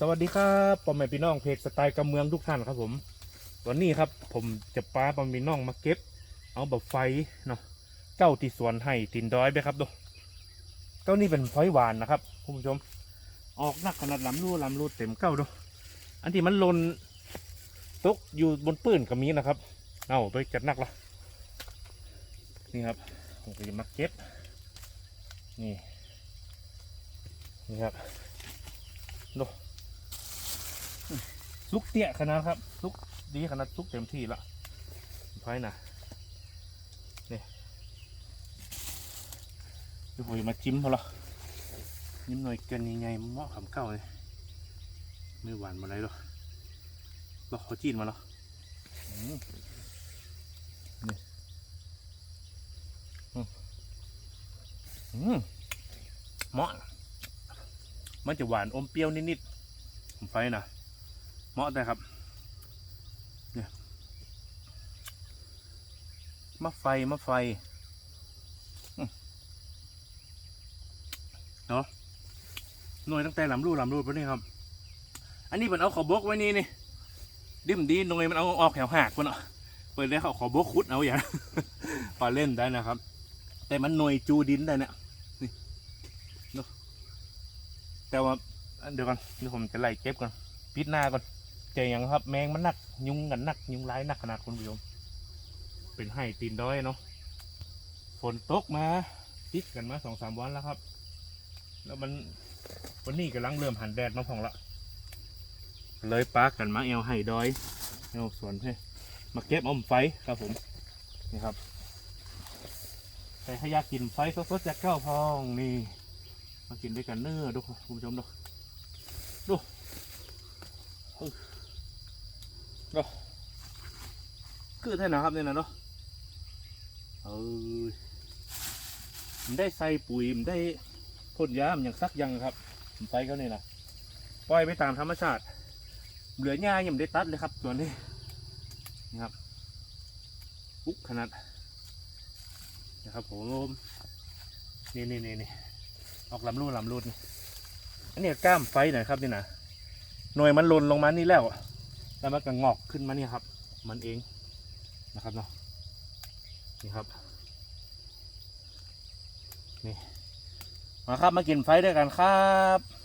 สวัสดีครับปอมแม่พี่น้องเพจสไตล์กำเมืองทุกท่านครับผม วันนี้ครับผมจะป้าปอมพี่น้องมาเก็บ เอาแบบไฟเนาะเจ้าที่สวนให้ตินดอยไปครับดูเจ้านี่เป็นไฟหวานนะครับคุณผู้ชม ออกนักขนาดลำรูลำรูเต็มเก้าดูอันที่มันลนตกอยู่บนปืนก็มีนะครับ เอาไปจัดนักละนี่ครับผมจะมาเก็บนี่นี่ครับดู ซุกเตี้ยขนาดครับซุกดีขนาดซุกเต็มที่ละไพ่นะนี่ดูบุยมาจิ้มเขาละยิ้มหน่อยเกินยังไงเหมาะคำเก้าเลยไม่หวานมาเลยหรอกรอเขาจีนมาแล้วอืมนี่อืมอืมเหมาะมันจะหวานอมเปรี้ยวนิดๆผมไฟนะ เหมาะแต่ครับเนี่ยมะไฟมะไฟเนาะหน่วยตั้งแต่ลำรูลำรูปแล้วนี่ครับ อันนี้มันเอาขอบกไว้นี่นี่ดิ่มดีหน่วยมันเอาออกแถวหักมันเนาะเปิดได้เขาขอบกคุดเอาอย่างพอเล่นได้นะครับ แต่มันหน่วยจูดินได้เนี่ยแต่ว่าเดี๋ยวก่อนเดี๋ยวผมจะไล่เก็บก่อน ปิดหน้าก่อน เจอยังครับ แมงมันนัก ยุงกันนัก ยุงร้ายนักขนาดคุณผู้ชมเป็นไห้ตีนด้อยเนาะฝนตกมาติดกันมาสองสามวันแล้วครับ แล้วมันวันนี้กำลังเริ่มหันแดดมาพองละเลยปากันมาเอวไห้ดอยเอวสวนให้มาเก็บอมไฟครับผมนี่ครับใครให้อยากกินไฟสดๆจากเก้าพองนี่มากินด้วยกันเนื้อดูคุณผู้ชมดูดู อื้อดูคือแท่นะครับเนี่ยนะเนาะเออมันได้ใส่ปุ๋ยมันได้พ่นยามอย่างซักยังครับผมใส่เขาเนี่ยนะปล่อยไปตามธรรมชาติ เหลือหญ้ายังไม่ได้ตัดเลยครับตัวนี้นี่ครับอุ๊บขนาดนะครับผมนี่นี่นี่นี่ออกลำรูดลำรูดนี่อันนี้กล้ามไฟหน่อยครับนี่นะหน่วยมันหล่นลงมานี่แล้ว แล้วมันก็งอกขึ้นมาเนี่ยครับ มันเองนะครับเนาะนี่ครับนี่มาครับมากินไฟด้วยกันครับ